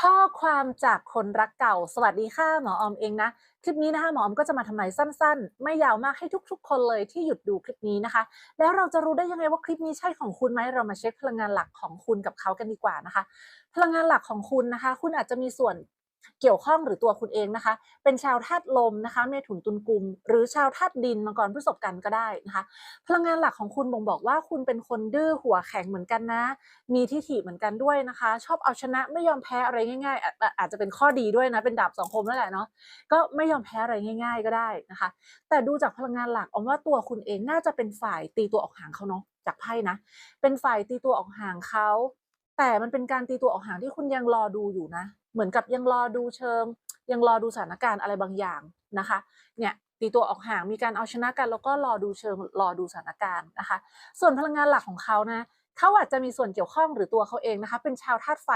ข้อความจากคนรักเก่า สวัสดีค่ะหมออมเองนะ คลิปนี้นะคะหมอออมก็จะมาทำนายสั้น ๆ ไม่ยาวมากให้ทุก ๆ คนเลยที่หยุดดูคลิปนี้นะคะ แล้วเราจะรู้ได้ยังไงว่าคลิปนี้ใช่ของคุณไหมเรามาเช็คพลังงานหลักของคุณกับเขากันดีกว่านะคะ พลังงานหลักของคุณนะคะ คุณอาจจะมีส่วน เกี่ยวข้องหรือตัวคุณเองนะคะ เป็นชาวธาตุลมนะคะเมถุนตุลกุม หรือชาวธาตุดินมังกรพฤษภกันก็ได้นะคะ พลังงานหลักของคุณบ่งบอกว่าคุณเป็นคนดื้อหัวแข็งเหมือนกันนะ มีทิฐิเหมือนกันด้วยนะคะ ชอบเอาชนะไม่ยอมแพ้อะไรง่ายๆอาออาจจะเป็นข้อดีด้วยนะเป็นดาบสองคมนั่นแหละเนาะก็ไม่ยอมแพ้อะไรง่าย ๆ ก็ได้นะคะ แต่ดูจากพลังงานหลักออมว่าตัวคุณเองน่าจะเป็นฝ่ายตีตัวออกห่างเขาเนาะจากไพ่นะ เป็นฝ่ายตีตัวออกห่างเขาแต่มันเป็นการตีตัวออกห่างที่คุณยังรอดูอยู่นะ เหมือนกับยังรอดูเชิง ยังรอดูสถานการณ์อะไรบางอย่างนะคะเนี่ยตีตัวออกห่างมีการเอาชนะกัน แล้วก็รอดูเชิงรอดูสถานการณ์นะคะ ส่วนพลังงานหลักของเขานะเขาอาจจะมีส่วนเกี่ยวข้องหรือตัวเขาเองนะคะ เป็นชาวธาตุไฟ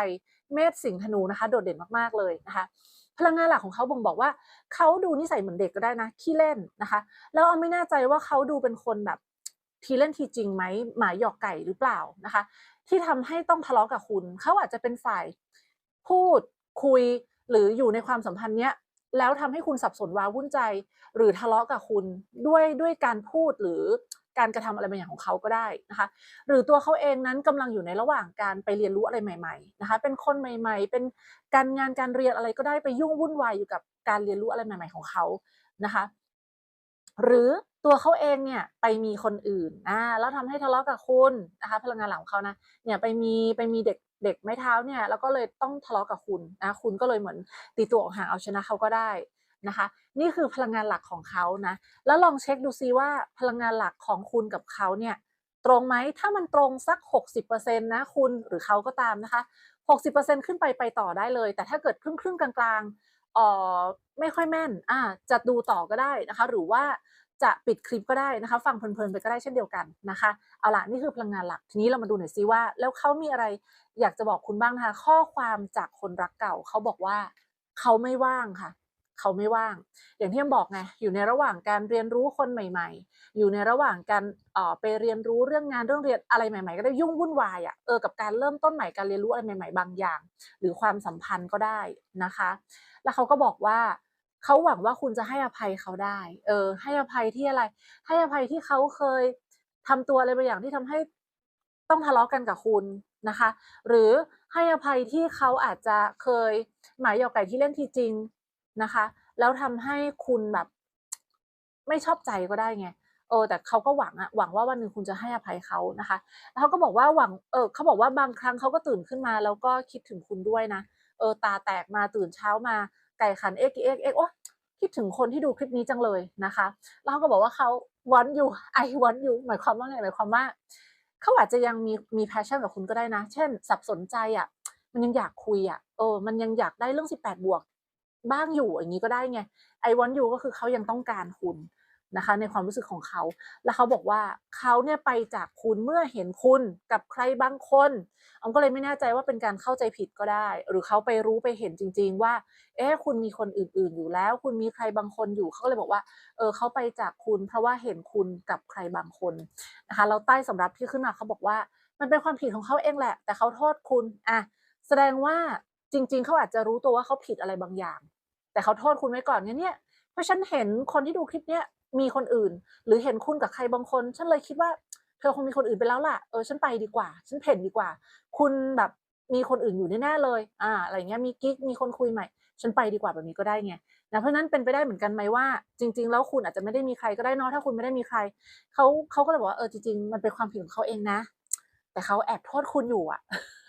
เมษสิงห์ธนูนะคะ โดดเด่นมากๆเลยนะคะ พลังงานหลักของเขาบ่งบอกว่าเขาดูนิสัยเหมือนเด็กก็ได้นะขี้เล่นนะคะแล้วออมไม่แน่ใจว่าเขาดูเป็นคนแบบทีเล่นทีจริงไหมหมายหยอกไก่หรือเปล่านะคะ ที่ทำให้ต้องทะเลาะกับคุณเขาอาจจะเป็นฝ่ายพูด คุยหรืออยู่ในความสัมพันธ์เนี้ยแล้วทำให้คุณสับสนว้าวุ่นใจ หรือทะเลาะกับคุณด้วยด้วยการพูดหรือการกระทำอะไรบางอย่างของเขาก็ได้นะคะหรือตัวเขาเองนั้นกำลังอยู่ในระหว่างการไปเรียนรู้อะไรใหม่ๆนะคะเป็นคนใหม่ๆ เป็นการงานการเรียนอะไรก็ได้ไปยุ่งวุ่นวายอยู่กับการเรียนรู้อะไรใหม่ ๆของเขานะคะ หรือตัวเขาเองเนี่ยไปมีคนอื่นอ่าแล้วทำให้ทะเลาะกับคุณนะคะพลังงานหลังของเขานะเนี่ยไปมีไปมีเด็กเด็กไม้เท้าเนี่ยแล้วก็เลยต้องทะเลาะกับคุณนะคุณก็เลยเหมือนตีตัวออกห่างเอาชนะเขาก็ได้นะคะ นี่คือพลังงานหลักของเขานะแล้วลองเช็คดูซิว่าพลังงานหลักของคุณกับเขาเนี่ยตรงไหมถ้ามันตรงสัก 60%นะคุณหรือเขาก็ตามนะคะ 60%ขึ้นไปไปต่อได้เลย แต่ถ้าเกิดครึ่งครึ่งกลางๆ ออไม่ค่อยแม่นอ่าจะดูต่อก็ได้นะคะ หรือว่าจะปิดคลิปก็ได้นะคะ ฟังเพลินๆไปก็ได้เช่นเดียวกันนะคะ เอาล่ะนี่คือพลังงานหลัก ทีนี้เรามาดูหน่อยซิว่า แล้วเขามีอะไรอยากจะบอกคุณบ้างนะคะ ข้อความจากคนรักเก่าเขาบอกว่าเขาไม่ว่างค่ะ เขาไม่ว่าง อย่างที่เอ็มบอกไงอยู่ในระหว่างการเรียนรู้คนใหม่ ๆ อยู่ในระหว่างการเอ่อไปเรียนรู้เรื่องงานเรื่องเรียนอะไรใหม่ ๆ ก็ได้ยุ่งวุ่นวายอะเออกับการเริ่มต้นใหม่การเรียนรู้อะไรใหม่ ๆ บางอย่าง หรือความสัมพันธ์ก็ได้นะคะ แล้วเขาก็บอกว่าเขาหวังว่าคุณจะให้อภัยเขาได้ เออ ให้อภัยที่อะไร ให้อภัยที่เขาเคยทำตัวอะไรบางอย่างที่ทำให้ต้องทะเลาะกันกับคุณนะคะ หรือให้อภัยที่เขาอาจจะเคยหมายหยอกไก่ที่เล่นทีจริง นะคะ แล้วทำให้คุณแบบไม่ชอบใจก็ได้ไงเออแต่เขาก็หวังอะหวังว่าวันหนึ่งคุณจะให้อภัยเขานะคะแล้วเขาก็บอกว่าหวังเออเขาบอกว่าบางครั้งเขาก็ตื่นขึ้นมา แล้วก็คิดถึงคุณด้วยนะเออตาแตกมาตื่นเช้ามาไก่ขันเอ็กเอ็กเอ็กโอ๊ยคิดถึงคนที่ดูคลิปนี้จังเลยนะคะแล้วเขาก็บอกว่าเขา want you I want you หมายความว่าไงหมายความว่าเขาอาจจะยังมีมี passion กับคุณก็ได้นะ เช่น สับสนใจอะมันยังอยากคุยอะเออ มันยังอยากได้เรื่อง 18 บวก บ้างอยู่อย่างนี้ก็ได้ไง I want you ก็คือเขายังต้องการคุณนะคะ ในความรู้สึกของเขา แล้วเขาบอกว่าเขาเนี่ยไปจากคุณเมื่อเห็นคุณกับใครบางคนออมก็เลยไม่แน่ใจว่าเป็นการเข้าใจผิดก็ได้ หรือเขาไปรู้ไปเห็นจริง ๆ ว่า เอ๊ะคุณมีคนอื่น ๆ อยู่แล้ว คุณมีใครบางคนอยู่เขาก็เลยบอกว่า เออเขาไปจากคุณเพราะว่าเห็นคุณกับใครบางคนนะคะแล้วใต้สำรับที่ขึ้นมาเขาบอกว่า มันเป็นความผิดของเขาเองแหละ แต่เขาโทษคุณอะแสดงว่า จริง ๆเขาอาจจะรู้ตัวว่าเขาผิดอะไรบางอย่าง แต่เขาโทษคุณไว้ก่อนเนี่ยเนี่ยเพราะฉันเห็นคนที่ดูคลิปเนี้ยมีคนอื่น หรือเห็นคุณกับใครบางคน ฉันเลยคิดว่า เธอคงมีคนอื่นไปแล้วล่ะเออฉันไปดีกว่า ฉันเพ่นดีกว่า คุณแบบมีคนอื่นอยู่แน่ๆเลย อ่า อะไรเงี้ยมีกิ๊กมีคนคุยใหม่ ฉันไปดีกว่าแบบนี้ก็ได้ไงนะเพราะฉะนั้นเป็นไปได้เหมือนกันไหมว่า จริง ๆ แล้วคุณอาจจะไม่ได้มีใครก็ได้นาะถ้าคุณไม่ได้มีใครเขาเขาก็เลยบอกว่าเออจริงๆมันเป็นความผิดของเขาเองนะ แต่เขาแอบโทษคุณอยู่อะ